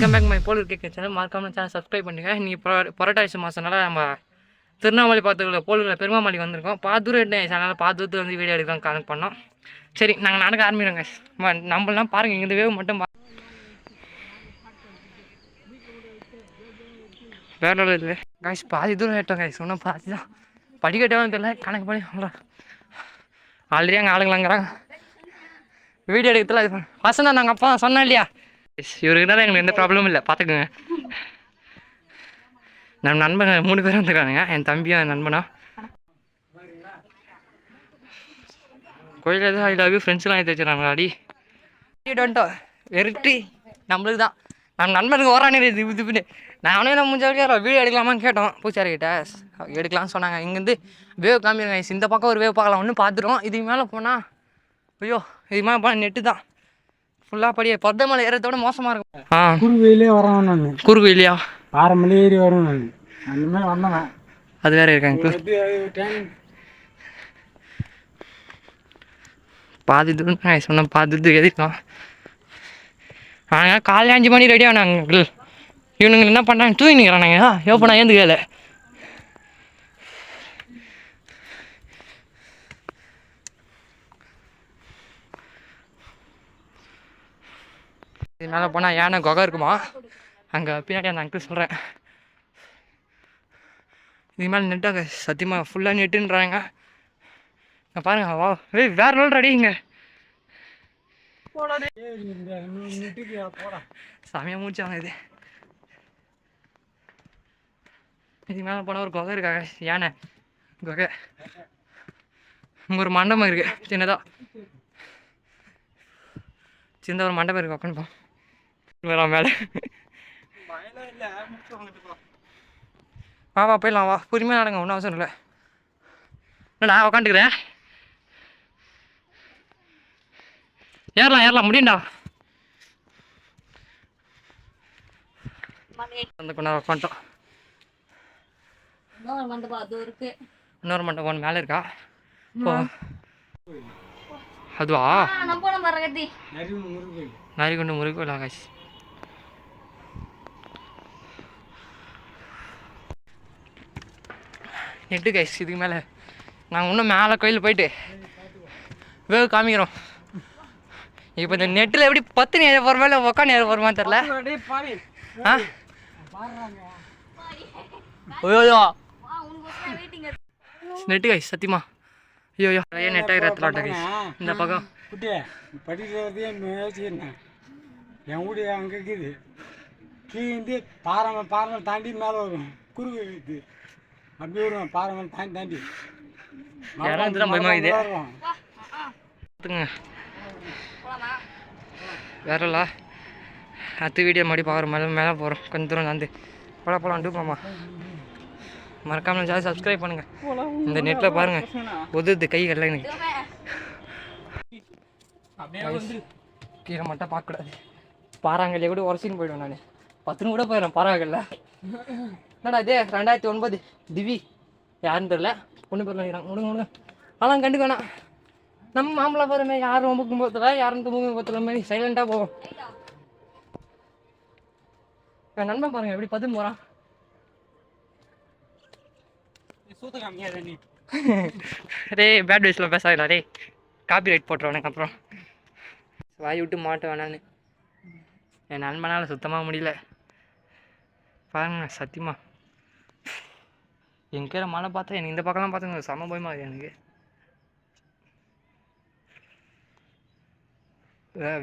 Welcome back my போல் கேட்க channel மறக்காம channel subscribe பண்ணுங்க. நீங்கள் புர புரட்டாசி மாதம்னால நம்ம திருவண்ணாமலை பார்த்துக்கல போலுக்குள்ள பெருமாமலை வந்திருக்கோம். பாத்தூர் சேனல் பார்த்துட்டு வந்து வீடியோ எடுக்கலாம் கனெக்ட் பண்ணோம். சரி நாங்கள் நடக்க ஆரம்பிடுங்க நம்மளாம் பாருங்கள் இங்கே இந்த வேவ் மட்டும் பா வேற லெவல் இல்லை. காய்ஸ் பாதி தூரம் ஏட்டோம் காய்ஸ் இன்னும் பாதி தான். படிக்கட்டவும் தெரியல கணக்கு பண்ணி சொல்கிறேன் ஆல்ரெடி அங்கே ஆளுங்களாங்கிறாங்க வீடியோ எடுக்கிறதுல அது வசந்தா நாங்கள் அப்பா சொன்னோம் இல்லையா? இவருக்குனால எங்களுக்கு எந்த ப்ராப்ளமும் இல்லை. பார்த்துக்குங்க நம்ம நண்பன் மூணு பேரும் வந்துருக்கானுங்க. என் தம்பியும் என் நண்பனா? கோயில் எதுவும் ஐ லவ் யூ ஃப்ரெண்ட்ஸ்லாம் எடுத்து வச்சுருக்காங்க அடி வந்துட்டோம் வெறுட்டி. நம்மளுக்கு தான். நம்ம நண்பனுக்கு ஓரானே திப்பு திப்புன்னு நானே நம்ம முடிஞ்ச வீடியோ எடுக்கலாமான்னு கேட்டோம். பூச்சாரிக்கிட்ட எடுக்கலாம்னு சொன்னாங்க. இங்கேருந்து வேவ் காமிருங்க இந்த பக்கம் ஒரு வேவ் பார்க்கலாம். ஒன்று பார்த்துருவோம் இதுக்கு மேலே போனால் ஐயோ இதுக்கு மேலே போனால் நெட்டு தான். ஃபுல்லாக படியே. பத்தமலை ஏறத்தோட மோசமாக இருக்கும். ஆ. குருவிலே வரவன் நான். இல்லையா ஆறு மணி ஏறி வரும் நான். அந்த மாதிரி வந்தவன். அது வேற இருக்காங்க. பாதி தூரம் நான் சொன்ன பாதி தூரம் எதிர்க்கலாம் நாங்கள் காலையில் அஞ்சு மணி ரெடி ஆனாங்க இவனுங்க என்ன பண்ணாங்க? தூங்கிக்கிறானுங்க யோப்பா நான் ஏந்துக்கல மேலே போனால் யானை குகை இருக்குமா? அங்கே பின்னாடி அந்த அங்கிள் சொல்கிறேன் இது மேலே நெட்டாக சத்தியமாக ஃபுல்லாக நெட்டுன்றாங்க நான் பாருங்க வா ஏய் வேற நாள் இங்கே. செமையாக மூச்சாங்க இது இதுக்கு மேலே போனால் ஒரு குகை இருக்காங்க யானை குகை. இங்கே ஒரு மண்டபம் இருக்கு சின்னதாக சின்ன ஒரு மண்டபம் இருக்குது உட்காந்து வரா மேலே. வா வா போயிடலாம் வா. பொறுமையாக நடங்க ஒன்றும் அவசரம் இல்லை. என்னடா உக்காந்துக்கிறேன். ஏறலாம் ஏறலாம் முடியும்டா. அந்த கொண்டா உட்காந்துட்டோம் இன்னொரு மண்டபம் அது இருக்கு. இன்னொரு மண்டபம் ஒன்று மேலே இருக்கா? போ. அதுவா? முருகை நாரிகுண்டு முருகோலா காய்ச்சி நெட்டு கைஸ் இதுக்கு மேலே. நாங்கள் இன்னும் மேலே கோயில் போயிட்டு வேக காமிக்கிறோம். இப்போ இந்த நெட்டில் எப்படி பத்து நேரம் போகிற மேலே உக்கா நேரம் போகிறமா தெரில ஆ? ஐயோ நெட்டு கைஸ் சத்தியமா. ஐயோ நிறைய நெட் ஆகிற கைஸ் இந்த பக்கம். குட்டியே படிக்கிறதே என் வீடு அங்கே இருக்குது. கீழே பாறை பாறை தாண்டி மேலே வரும். குறுக்கு இருக்குது. அப்படி வரும் பாறை தாண்டி. பயமா இது. வேறல? அடுத்த வீடியோ மறுபடி பார்க்குற மேலே மேலே போகிறோம் கொஞ்சம் தூரம் நடந்து. போலாம் போலாம். டூப்பாமா மறக்காம ஜாதி சப்ஸ்கிரைப் பண்ணுங்க. இந்த நெட்டில் பாருங்க. உதுது கை கல்ல எனக்கு கீழே மட்டும் பார்க்கக்கூடாது. பாறாங்கல்லையே கூட உரசின்னு போயிடுவேன் நான். பத்துன்னு கூட போயிடுறேன் பாறாங்கல்ல. என்னடா இதே? ரெண்டாயிரத்தி ஒன்பது. திவி. யாருன்னு தெரில பொண்ணு பேர் நினைக்கிறாங்க முடுங்க முடுங்க. அதெல்லாம் கண்டுக்க வேணாம் நம்ம மாம்பழம் பாருமே யாரும் ரொம்ப கும்பத்தில் யாரும் தும்பு கும்பத்தில் மாதிரி சைலண்டாக போவோம் என் நண்பன் பாருங்க எப்படி பத்து போகிறான் டே பேட் வைஸில் பேசாதா டே காப்பி ரைட் போட்டுருவானுங்க அப்புறம். வாய் விட்டு மாட்ட வேணான்னு என் நண்பனால் சுத்தமாக முடியல. பாருங்க சத்தியமா. எங்கே மழை பார்த்தா எனக்கு இந்த பக்கம்லாம் பார்த்தா செம பயமாக இருக்குது எனக்கு.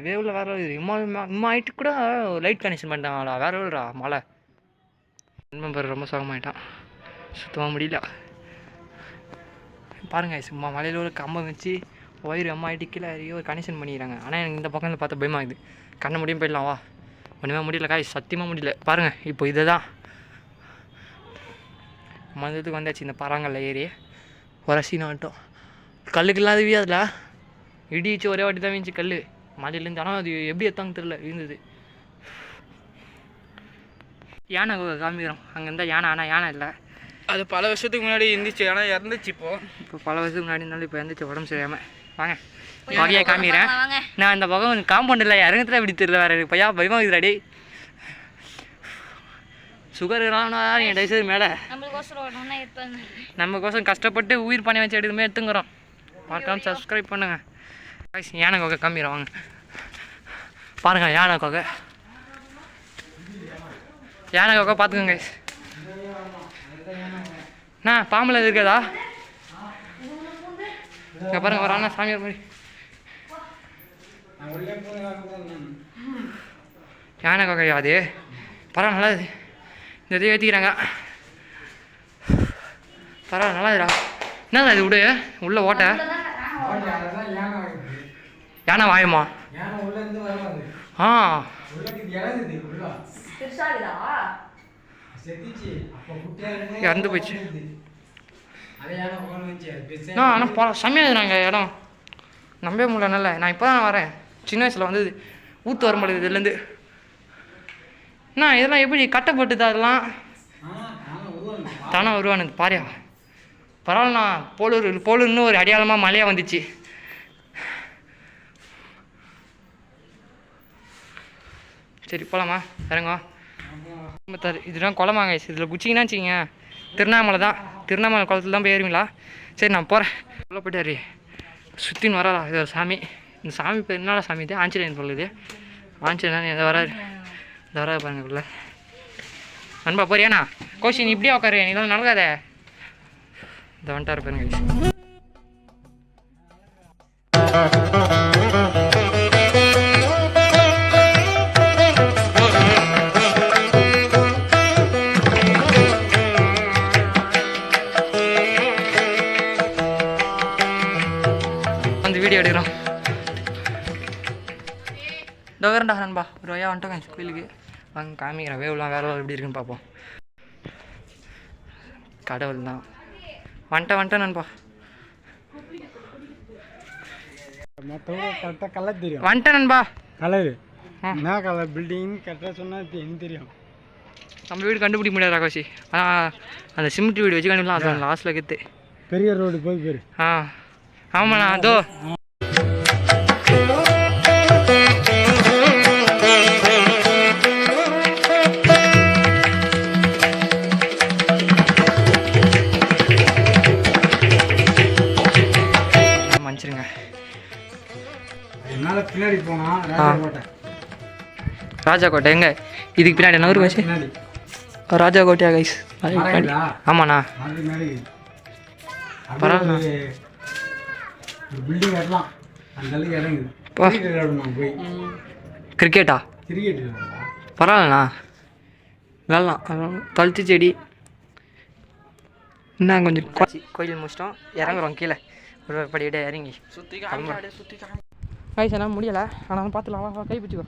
வேவில் வேற இம்மா இம்மா ஆகிட்டு கூட லைட் கனெக்ஷன் பண்ணிட்டாங்களா வேற எவ்வளோடா மழை. நண்பர் ரொம்ப சோகமாயிட்டான் சுத்தமாக முடியல. பாருங்க சும்மா மலையில் ஒரு கம்பம் வச்சு ஒயர் அம்மா ஆகிட்டு கீழே ஒரு கனெக்ஷன் பண்ணிக்கிறாங்க. ஆனால் எனக்கு இந்த பக்கம் பார்த்து பயமாகுது கண்ணை முடியும் போயிடலாம் வா. ஒன்றுமே முடியல காய் சத்தியமாக முடியல. பாருங்கள் இப்போ இதை தான் மந்தத்துக்கு வந்தாச்சு இந்த பராங்கல்ல ஏறி. உரசி நாட்டம் கல்லுக்கு இல்லாத அதில் இடிச்சு ஒரே வாட்டி தான் வீழ்ச்சி கல் மலையிலேருந்து ஆனால் அது எப்படி எத்தாங்க தெரில விழுந்தது. யானை காமிக்கிறோம். அங்கே இருந்தால் யானை ஆனால் யானை இல்லை. அது பல வருஷத்துக்கு முன்னாடி இருந்துச்சு ஆனால் இறந்துச்சு இப்போ. இப்போ பல வருஷத்துக்கு முன்னாடி இருந்தாலும் இப்போ எந்திரிச்சு உடம்பு சரியாமல் வாங்க. வகையாக காமிக்கிறேன். நான் இந்த பக்கம் காம்பவுண்டில் இறங்கத்துல இப்படி தெரியல வேறு எனக்கு. பையா பயமாக இருக்குதுடா சுகர் இருந்தாலும் என் தயவுசெய்து மேலே. நமக்கோசம் கஷ்டப்பட்டு உயிர் பண்ணி வச்சு எடுத்துமே எடுத்துங்கிறோம் பார்க்கலாம் சப்ஸ்கிரைப் பண்ணுங்க. Guys, யானை கொகை காமிக்கிறோம் வாங்க. பாருங்க யானை கொகை. யானை கொகை பார்த்துக்கோங்க. அண்ணா பாம்பில் இருக்குதா? இங்கே பாருங்க ஒரு அண்ணா சாமியார் மாதிரி. யானை கொகையா அது? பரவாயில்ல இந்த இதை ஏற்றிக்கிறாங்க பரவாயில்ல நல்லா இதுடா என்னடா இது விடு உள்ளே ஓட்ட. யானை வாயுமா? ஆ. இறந்து போச்சு. நான் ஆனால் பல செம்மையாக நாங்கள் இடம். நம்பவே முடியல நான் இப்போ தான் வரேன். சின்ன வயசில் வந்தது. ஊத்து வர முடியுது இதுலேருந்து அண்ணா இதெல்லாம் எப்படி கட்டப்பட்டுது அதெல்லாம்? ஆ யானை தானே பாரியா பரவாயில்லண்ணா போலூர் போலூர்னு ஒரு அடையாளமாக மலையாக வந்துச்சு. சரி போகலாமா இறங்க. ஐம்பத்தாறு இதுதான் குளமாங்க இதில் குச்சிங்கன்னா வச்சுக்கிங்க. திருவண்ணாமலை தான். திருவண்ணாமலை குளத்துல தான் போய் சரி நான் போகிறேன் உள்ள போயிட்டாரு. சுற்றின்னு வராதா இது ஒரு சாமி. இந்த சாமி பேர் என்னடா சாமி இது? ஆஞ்சநேயன் சொல்லுது ஆஞ்சநேயன் எதை வராரு. தவறாக பாருங்கக்குள்ள பாருங்க நண்பா போறியாண்ணா? கோஷி நீ இப்படியே உட்காரு நீ தான் நடக்காத. இந்த வந்துட்டார் பாருங்க. இதோ வரேன்டா நண்பா. ஒரு வழியாக வந்துட்டோங்க கோயிலுக்கு. வாங்க காமிக்கிறேன் வேவ்லாம் வேறு எப்படி இருக்குன்னு பார்ப்போம். கடவுள் தான். வந்துட்டேன் வந்துட்டேன் நண்பா. கரெக்டாக கலர். தெரியும் வந்துட்டேன் நண்பா கலரு. என்ன கலர் பில்டிங் கரெக்டாக சொன்னால் தெரியும். நம்ம வீடு கண்டுபிடிக்க முடியாது ராகாஷி ஆனால் அந்த சிமெண்ட் வீடு வச்சு கண்டுபிடிக்கலாம் அது லாஸ்ட்டில் கெத்து. பெரிய ரோடு போய் பேர் ஆ. ஆமாண்ணா அதோ. ராஜா கோட்டை எங்க? இதுக்கு பின்னாடி என்ன ஒரு வச்சு பின்னாடி. ராஜா கோட்டையா கைஸ் மரங்களா? ஆமாண்ணா. பின்னாடி. பரவாயில்ல. ஒரு ஒரு கிரிக்கெட்டா பரவாயில்லண்ணா. விளாட்லாம் தொலைச்சி செடி. இன்னும் கொஞ்சம் கோயில் முடிச்சிட்டோம். இறங்குறோம் கீழே. ஒரு படிக்கிட்டே இறங்கி. சுற்றி என்னால் முடியலை. ஆனாலும் பார்த்துலாம் வா, வா கை பிடிச்சிக்கோ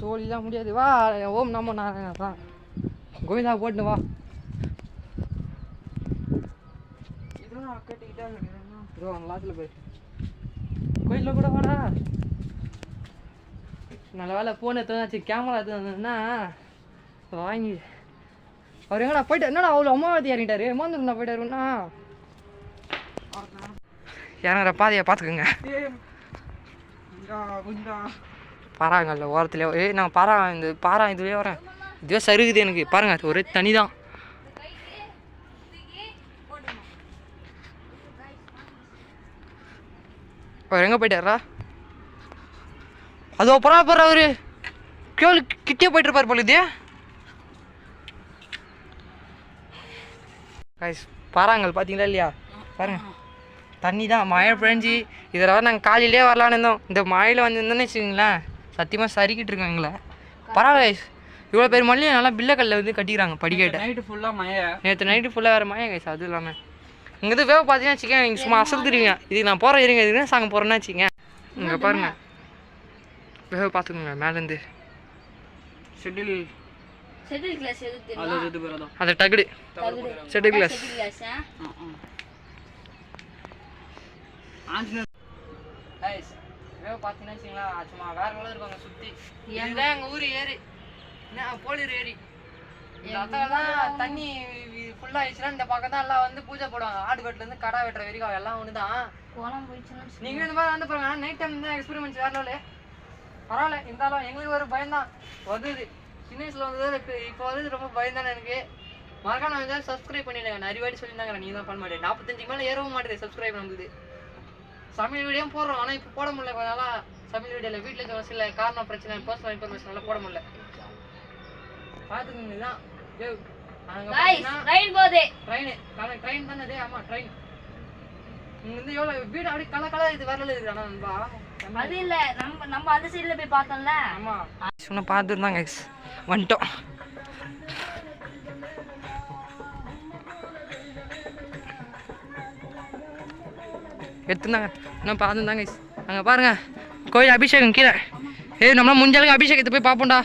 சோழிலாம் முடியாது. வா ஓம் நம்ம நான் கோவிந்தா போட்டு வா. இதோ அந்த லாஸ்ட்டில் போய் கோயிலில் கூட வாடா. நல்ல வேலை ஃபோன் எடுத்து கேமரா எடுத்து வந்தேன்னா வாங்கி. அவர் எங்கடா போயிட்டு என்னடா அவ்வளோ அம்மாவதி இறங்கிட்டாரு? ஏமாந்துருந்தா போயிட்டாருன்னா இறங்குற பாதையை பார்த்துக்குங்க பாறாங்கல்ல ஓரத்துலேயே ஏய் நான் பாறா இந்த பாறா இதுலேயே வரேன் இதுவே சருகுது எனக்கு. பாருங்க அது ஒரே தனி தான் அவர் எங்கே போயிட்டாரா அது அப்புறம் அப்புறம் அவரு. கேள் கிட்டே போயிட்டு இருப்பார் போல இதே. கைஸ் பாறாங்கல் பார்த்தீங்களா இல்லையா? பாருங்க. தண்ணி தான் மழை பெஞ்சு இதில் நாங்கள் காலையிலே வரலான்னு இருந்தோம். இந்த மழையில் வந்திருந்தோன்னு வச்சுக்கோங்களேன். சத்தியமாக சறுக்கிட்டு இருக்கோம் எங்களை பரவாயில்ல. இவ்வளோ பேர் மல்லியும் நல்லா பில்லைக்கல்ல வந்து கட்டிக்கிறாங்க படிக்கட்டை. நைட்டு ஃபுல்லாக மழை. நேற்று நைட்டு ஃபுல்லாக வேறு மழை கைஸ் அது இல்லாமல் இங்கே வேவ பார்த்தீங்கன்னா வச்சுக்கேன் நீங்கள் சும்மா அசல்துருவீங்க இதுக்கு நான் போகிறேன் இருங்க இதுக்கு சாங்க போகிறேன்னா வச்சுங்க இங்கே பாருங்க. வேவ பார்த்துக்கோங்க மேலேருந்து. ஷெட்யூல் இது அந்த டகுடு. தகுடு செட்டு கிளாஸ் செட்டில் கிளாஸா ஆஞ்சநேயர் வேவ பார்த்தீங்கன்னா வச்சுங்களா சும்மா வேற உள்ள இருக்காங்க சுற்றி இதுதான் எங்கள் ஊர் ஏரி. என்ன போலீர் ஏரி. அத்தாலாம் தண்ணி ஃபுல்லாக ஆயிடுச்சுன்னா இந்த பக்கம் தான் எல்லாம் வந்து பூஜை போடுவாங்க. ஆடுகட்டுலேருந்து கடை வெட்டுற வரைக்கும் எல்லாம் ஒன்று தான் கோலம் போயிடுச்சுன்னு நீங்கள் இந்த மாதிரி வந்து பாருங்க. நைட் டைம் தான் எக்ஸ்பெரிமெண்ட்ஸ் வேற லெவலு. பரவாயில்ல இருந்தாலும் எங்களுக்கு ஒரு பயம்தான் வந்தது. சின்ன வயசுல வந்தது இப்போ இப்போ வந்து ரொம்ப பயம்தானே எனக்கு. மறக்காம வந்து சப்ஸ்கிரைப் பண்ணிடுங்க. நிறைய வாட்டி சொல்லியிருந்தாங்க நீ தான் பண்ண மாட்டேன். நாற்பத்தஞ்சு மேலே ஏறவும் மாட்டேது சப்ஸ்கிரைப் நம்மளுது. சமையல் வீடியோ போடுறோம். ஆனால் இப்போ போட முடியல. கொஞ்ச நாளா சமையல் வீடியோவில் வீட்டில் இருக்க சில காரணம் பிரச்சனை பர்சனல் இன்ஃபர்மேஷனால போட முடியல. பார்த்துக்கோங்க இதுதான். ட்ரெயின் போதே ட்ரெயின் ட்ரெயின் தானே டேய் ஆமா ட்ரெயின் இங்க வந்து எவ்வளோ வீடு அப்படியே கலர் கலர் இது வரல இருக்கு ஆனால் நண்பா அது இல்ல. நம்ம நம்ம அந்த சைடுல போய் பார்த்தோம்ல. ஆமா. சொன்ன பார்த்துருந்தாங்க வந்துட்டோம். எடுத்துருந்தாங்க. இன்னும் பார்த்துருந்தாங்க அங்கே பாருங்க. கோயில் அபிஷேகம் கீழே. ஏய் நம்மளாம் முடிஞ்சாலும் அபிஷேகத்தை போய் பார்ப்போம்டா.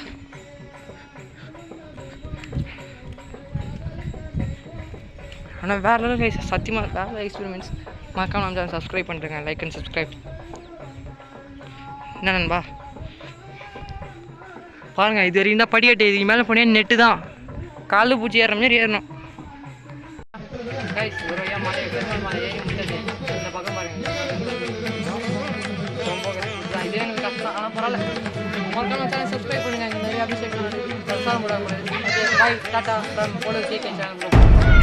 ஆனால் வேறு லெவல் கைஸ் சத்தியமாக வேற எக்ஸ்பீரியன்ஸ் மறக்காம நம்ம சப்ஸ்கிரைப் பண்ணுறேங்க லைக் அண்ட் சப்ஸ்கிரைப் என்ன நண்பா? பாருங்கள் இது வரைக்கும் தான் படிக்கட்டு. இதுக்கு மேலே போனே நெட்டு தான். காலு பூச்சி ஏறுற மாதிரி ஏறணும். பண்ணுங்க இங்க நிறைய அபிஷேகம் நடக்குது. பிரசாதம் கூட பாய் டாட்டா